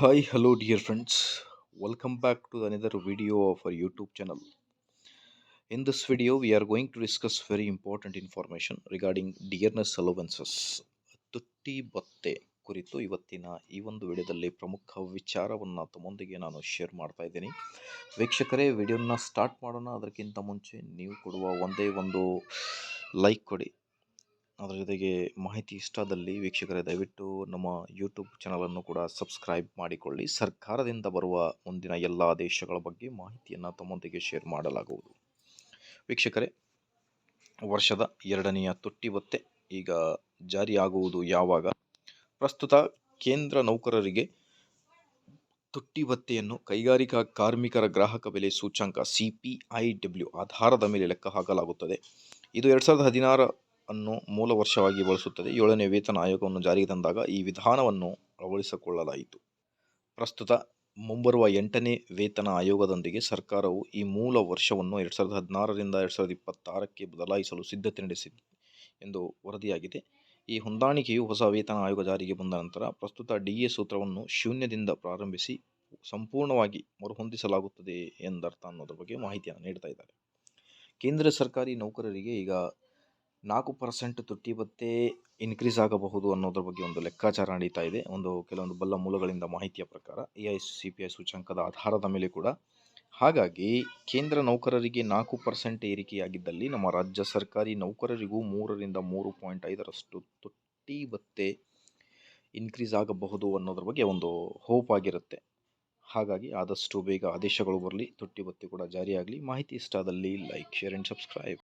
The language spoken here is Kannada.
Hi hello dear friends welcome back to another video of our YouTube channel in this video we are going to discuss very important information regarding dearness allowances ತುಟ್ಟಿ ಬತ್ತೆ ಕುರಿತು ಇವತ್ತಿನ ಈ ಒಂದು ವಿಡಿಯೋದಲ್ಲಿ ಪ್ರಮುಖ ವಿಚಾರವನ್ನು ತಮ್ಮೊಂದಿಗೆ ನಾನು ಶೇರ್ ಮಾಡ್ತಾ ಇದ್ದೀನಿ. ವೀಕ್ಷಕರೇ, ವಿಡಿಯೋನ ಸ್ಟಾರ್ಟ್ ಮಾಡೋಣ. ಅದಕ್ಕಿಂತ ಮುಂಚೆ ನೀವು ಕೊಡುವ ಒಂದೇ ಒಂದು ಲೈಕ್ ಕೊಡಿ. ಅದರ ಜೊತೆಗೆ ಮಾಹಿತಿ ಇಷ್ಟದಲ್ಲಿ ವೀಕ್ಷಕರೇ, ದಯವಿಟ್ಟು ನಮ್ಮ ಯೂಟ್ಯೂಬ್ ಚಾನಲನ್ನು ಕೂಡ ಸಬ್ಸ್ಕ್ರೈಬ್ ಮಾಡಿಕೊಳ್ಳಿ. ಸರ್ಕಾರದಿಂದ ಬರುವ ಮುಂದಿನ ಎಲ್ಲ ಆದೇಶಗಳ ಬಗ್ಗೆ ಮಾಹಿತಿಯನ್ನು ತಮ್ಮೊಂದಿಗೆ ಶೇರ್ ಮಾಡಲಾಗುವುದು. ವೀಕ್ಷಕರೇ, ವರ್ಷದ ಎರಡನೆಯ ತೊಟ್ಟಿ ಭತ್ತೆ ಈಗ ಜಾರಿಯಾಗುವುದು ಯಾವಾಗ? ಪ್ರಸ್ತುತ ಕೇಂದ್ರ ನೌಕರರಿಗೆ ತುಟ್ಟಿ ಭತ್ತೆಯನ್ನು ಕೈಗಾರಿಕಾ ಕಾರ್ಮಿಕರ ಗ್ರಾಹಕ ಬೆಲೆ ಸೂಚ್ಯಂಕ ಸಿ ಪಿ ಐ ಡಬ್ಲ್ಯೂ ಆಧಾರದ ಮೇಲೆ ಲೆಕ್ಕ ಹಾಕಲಾಗುತ್ತದೆ. ಇದು ಎರಡು ಸಾವಿರದ ಹದಿನಾರ ಅನ್ನು ಮೂಲ ವರ್ಷವಾಗಿ ಬಳಸುತ್ತದೆ. ಏಳನೇ ವೇತನ ಆಯೋಗವನ್ನು ಜಾರಿಗೆ ತಂದಾಗ ಈ ವಿಧಾನವನ್ನು ಅಳವಡಿಸಿಕೊಳ್ಳಲಾಯಿತು. ಪ್ರಸ್ತುತ ಮುಂಬರುವ ಎಂಟನೇ ವೇತನ ಆಯೋಗದೊಂದಿಗೆ ಸರ್ಕಾರವು ಈ ಮೂಲ ವರ್ಷವನ್ನು ಎರಡು ಸಾವಿರದ ಹದಿನಾರರಿಂದ ಎರಡು ಸಾವಿರದ ಇಪ್ಪತ್ತಾರಕ್ಕೆ ಬದಲಾಯಿಸಲು ಸಿದ್ಧತೆ ನಡೆಸಿದೆ ಎಂದು ವರದಿಯಾಗಿದೆ. ಈ ಹೊಂದಾಣಿಕೆಯು ಹೊಸ ವೇತನ ಆಯೋಗ ಜಾರಿಗೆ ಬಂದ ನಂತರ ಪ್ರಸ್ತುತ ಡಿ ಎ ಸೂತ್ರವನ್ನು ಶೂನ್ಯದಿಂದ ಪ್ರಾರಂಭಿಸಿ ಸಂಪೂರ್ಣವಾಗಿ ಮರುಹೊಂದಿಸಲಾಗುತ್ತದೆ ಎಂದರ್ಥ ಅನ್ನೋದ್ರ ಬಗ್ಗೆ ಮಾಹಿತಿಯನ್ನು ನೀಡ್ತಾ ಇದ್ದಾರೆ. ಕೇಂದ್ರ ಸರ್ಕಾರಿ ನೌಕರರಿಗೆ ಈಗ ನಾಲ್ಕು ಪರ್ಸೆಂಟ್ ತುಟ್ಟಿ ಭತ್ತೆ ಇನ್ಕ್ರೀಸ್ ಆಗಬಹುದು ಅನ್ನೋದ್ರ ಬಗ್ಗೆ ಒಂದು ಲೆಕ್ಕಾಚಾರ ನಡೀತಾ ಇದೆ. ಒಂದು ಕೆಲವೊಂದು ಬಲ್ಲ ಮೂಲಗಳಿಂದ ಮಾಹಿತಿಯ ಪ್ರಕಾರ A I C P I ಸೂಚ್ಯಂಕದ ಆಧಾರದ ಮೇಲೆ ಕೂಡ. ಹಾಗಾಗಿ ಕೇಂದ್ರ ನೌಕರರಿಗೆ ನಾಲ್ಕು ಪರ್ಸೆಂಟ್ ಏರಿಕೆಯಾಗಿದ್ದಲ್ಲಿ ನಮ್ಮ ರಾಜ್ಯ ಸರ್ಕಾರಿ ನೌಕರರಿಗೂ ಮೂರರಿಂದ ಮೂರು ಪಾಯಿಂಟ್ ಐದರಷ್ಟು ತುಟ್ಟಿ ಭತ್ತೆ ಇನ್ಕ್ರೀಸ್ ಆಗಬಹುದು ಅನ್ನೋದ್ರ ಬಗ್ಗೆ ಒಂದು ಹೋಪ್ ಆಗಿರುತ್ತೆ. ಹಾಗಾಗಿ ಆದಷ್ಟು ಬೇಗ ಆದೇಶಗಳು ಬರಲಿ, ತುಟ್ಟಿ ಭತ್ತೆ ಕೂಡ ಜಾರಿಯಾಗಲಿ. ಮಾಹಿತಿ ಇಷ್ಟ ಆದಲ್ಲಿ ಲೈಕ್ ಶೇರ್ ಆ್ಯಂಡ್ ಸಬ್ಸ್ಕ್ರೈಬ್